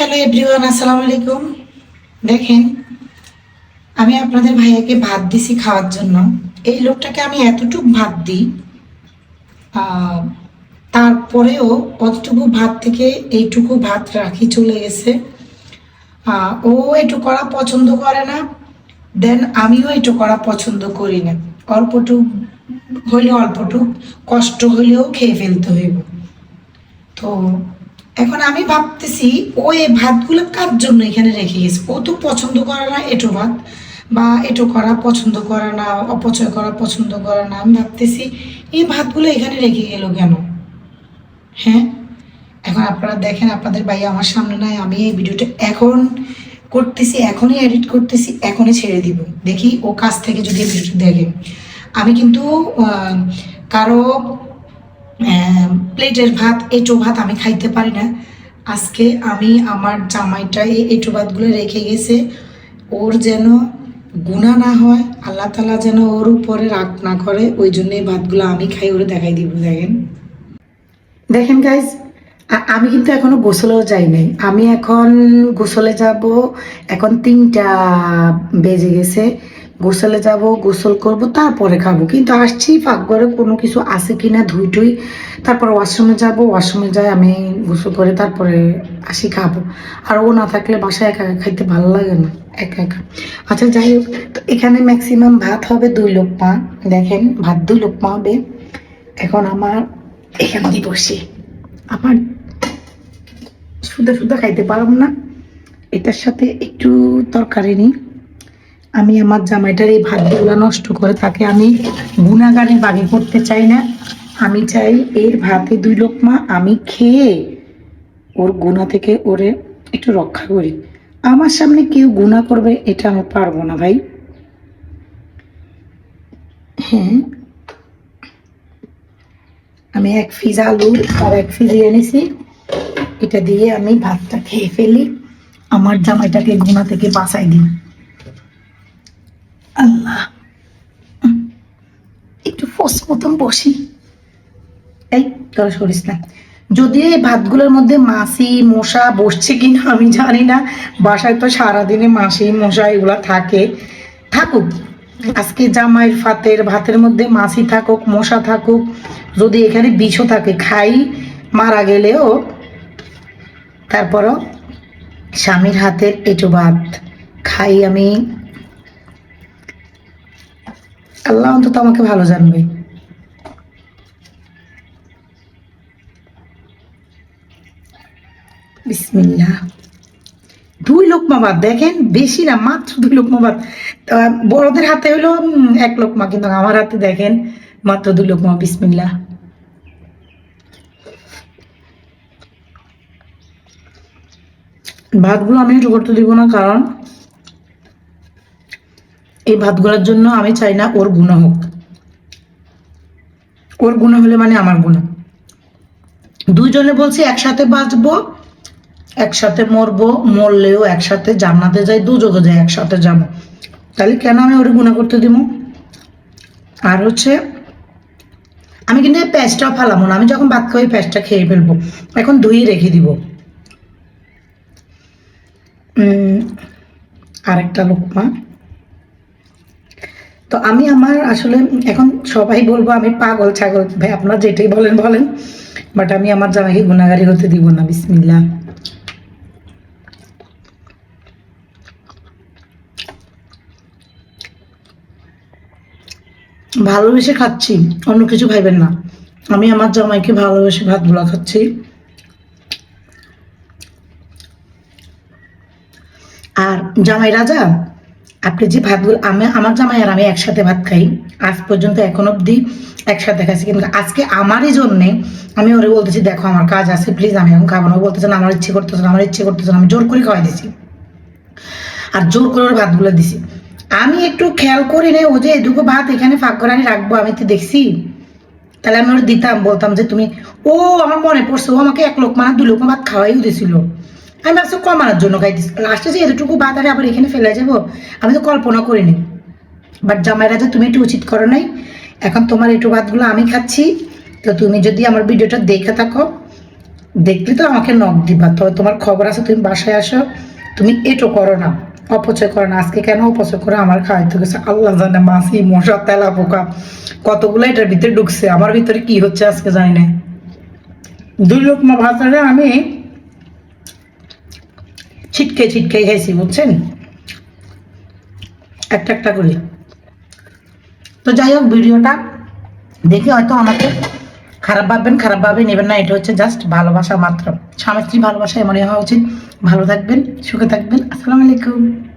Hello everyone আসসালামু আলাইকুম। দেখেন, আমি আপনাদের ভাইয়াকে ভাত দিছি খাওয়ার জন্য। এই লোকটাকে আমি এতটুকু ভাত দিই তারপরেও অতটুকু ভাত থেকে এইটুকু ভাত রাখি চলে গেছে। ও একটু করা পছন্দ করে না, দেন আমিও একটু করা পছন্দ করি না। অল্পটুক হইলে অল্পটুক, কষ্ট হইলেও খেয়ে ফেলতে হইব। তো এখন আমি ভাবতেছি ও এই ভাতগুলো কার জন্য এখানে রেখে গেছে? ও তো পছন্দ করে না এটো ভাত, বা এটো করা পছন্দ করে না, অপচয় করা পছন্দ করে না। আমি ভাবতেছি, এই ভাতগুলো এখানে রেখে গেল কেন? হ্যাঁ? এখন আপনারা দেখেন, আপনাদের ভাই আমার সামনে নাই, আমি এই ভিডিওটা এখন করতেছি, এখনই এডিট করতেছি, এখনই ছেড়ে দিব। দেখি ও কাছ থেকে যদি ভিডিওটা দেখে। আমি কিন্তু কারও প্লেটের ভাত, এঁটো ভাত আমি খাইতে পারি না। আজকে আমি আমার জামাইটা এই এঁটো ভাতগুলো রেখে গেছে। ওর যেন গুণা না হয়, আল্লাহ তালা যেন ওর উপরে রাগ না করে, ওই জন্য এই ভাতগুলো আমি খাই, ওরে দেখাই দিব, দেখেন। দেখেন গাইজ আমি কিন্তু এখনও গোসলেও যাই নাই। আমি এখন গোসলে যাব, এখন তিনটা বেজে গেছে। গোসলে যাব, গোসল করব, তারপরে খাব। কিন্তু আসছি, পাকঘরে কোনো কিছু আছে কি না ধুই টুই তারপর ওয়াশরুমে যাব, ওয়াশরুমে যাই আমি গোসল করে তারপরে আসি খাব। আর ও না থাকলে বাসায় একা একা খাইতে ভালো লাগে না, একা একা। আচ্ছা যাই হোক, তো এখানে ম্যাক্সিমাম ভাত হবে দুই লোকমা দেখেন, ভাত দুই লোকমা হবে। এখন আমার, এখান দিয়ে বসে। আমার শুধু শুধু খাইতে পারব না। এটার সাথে একটু তরকারি নিই। আমি আমার জামাইটার এই ভাতগুলো নষ্ট করে তাকে আমি গুণাগারে বাগে করতে চাই না। আমি চাই এর ভাতে দুই লোকমা আমি খেয়ে ওর গুণা থেকে ওরে একটু রক্ষা করি। আমার সামনে কেউ গুণা করবে এটা আমি পারব না ভাই। হ্যাঁ। আমি এক ফিজ আলু আর এক ফিজ এনেছি এটা দিয়ে আমি ভাতটা খেয়ে ফেলি। আমার জামাইটাকে গুণা থেকে বাঁচাই দিই। আল্লাহ। একটু ফোস মতন বসি। এই তোরা সরিস না। যদি এই ভাতগুলোর মধ্যে মাছি, মশা বসছে কিনা আমি জানি না। বাসায় তো সারাদিনে মাছি, মশা এগুলা থাকে। থাকুক, আজকে জামাইয়ের ফাতের ভাতের মধ্যে মাছি থাকুক, মশা থাকুক, যদি এখানে বিষও থাকে, খাই, মারা গেলেও তারপরও স্বামীর হাতের এটো ভাত খাই আমি। আল্লাহ অন্তত আমাকে ভালো জানবে। দুই লোকমা ভাত দেখেন, বেশি না, মাত্র দুই লোকমা ভাত বড়দের হাতে হলো এক লোকমা, কিন্তু আমার হাতে দেখেন, মাত্র দুই লোকমা, বিসমিল্লাহ। ভাতগুলো আমি একটু করতে দিব না, কারণ এই ভাতগুলোর জন্য আমি চাই না ওর গুণা হোক। ওর গুণা হলে মানে আমার গুণা। দুইজনে বলছি একসাথে বাঁচবো, একসাথে মরবো, মরলেও একসাথে জান্নাতে যাই দুযোগে যাই, একসাথে যাব। তাহলে কেন আমি ওর গুণা করতে দিব? আর হচ্ছে, আমি কিন্তু এই প্যাঁচটাও ফালাবো না। আমি যখন ভাত খাই প্যাঁচটা খেয়ে ফেলব। এখন ধুয়ে রেখে দিব। আরেকটা লোকমা তো আমি আমার আসলে এখন সবাই বলব আমি পাগল ছাগল, ভাই, আপনারা যেটাই বলেন বলেন। বাট আমি আমার জামাইকে গুণাগারি হতে দিব না বিসমিল্লা ভালোবেসে খাচ্ছি, অন্য কিছু ভাইবেন না। আমি আমার জামাইকে ভালোবেসে ভাত ভাতগুলা খাচ্ছি। আর জামাই রাজা আপনি যে ভাতগুলো আমি আমার জামাই আর আমি একসাথে ভাত খাই। আজ পর্যন্ত এখন অবধি একসাথে খাইছি। কিন্তু আজকে আমারই জন্যে আমি ওরে বলতেছি, দেখো, আমার কাজ আছে প্লিজ আমি এখন খাব না। ও বলতেছে, না, আমার ইচ্ছে করতেছে আমার ইচ্ছে করতেছে আমি জোর করে খাওয়াই দিছি। আর জোর করে ওর ভাতগুলো দিছি। আমি একটু খেয়াল করি রে ও যে এটুকু ভাত এখানে ফাঁক করে আমি রাখব, আমি তো দেখছি। তাহলে আমি ওর দিতাম, বলতাম যে তুমি ও আমার মনে পড়ছে, ও আমাকে এক লোক মানে দু লোক ভাত খাওয়াইও দিছিল। আমি ভাবছি কমানোর জন্য খাইতেছি লাস্টে যে এতটুকু আরে আবার এখানে ফেলে যাব। আমি তো কল্পনা করিনি। বাট জামাইরা যে তুমি একটু উচিত করো নাই, এখন তোমার একটু ভাতগুলো আমি খাচ্ছি। তো তুমি যদি আমার ভিডিওটা দেখে থাকো, দেখলে তো আমাকে নখ দিবা। তবে তোমার খবর আছে, তুমি বাসায় আসো। তুমি এটো করো না, অপচয় করো না। আজকে কেন অপচয় করে? আমার খাওয়াইতে গেছে। আল্লাহ জানে মাছি, মশা তেলা পোকা কতগুলো এটার ভিতরে ঢুকছে। আমার ভিতরে কি হচ্ছে আজকে জানি না দুই লোক মা আমি ছিটকে ছিটকে খাইছি বুঝছেন? একটা একটা করে। তো যাই হোক, ভিডিওটা দেখে হয়তো অনেকে খারাপ ভাববেন, খারাপ ভাবে নেবেন না, এটা হচ্ছে জাস্ট ভালোবাসা মাত্র। স্বামী স্ত্রী ভালোবাসা এমনই হওয়া উচিত। ভালো থাকবেন, সুখে থাকবেন। আসসালামু আলাইকুম।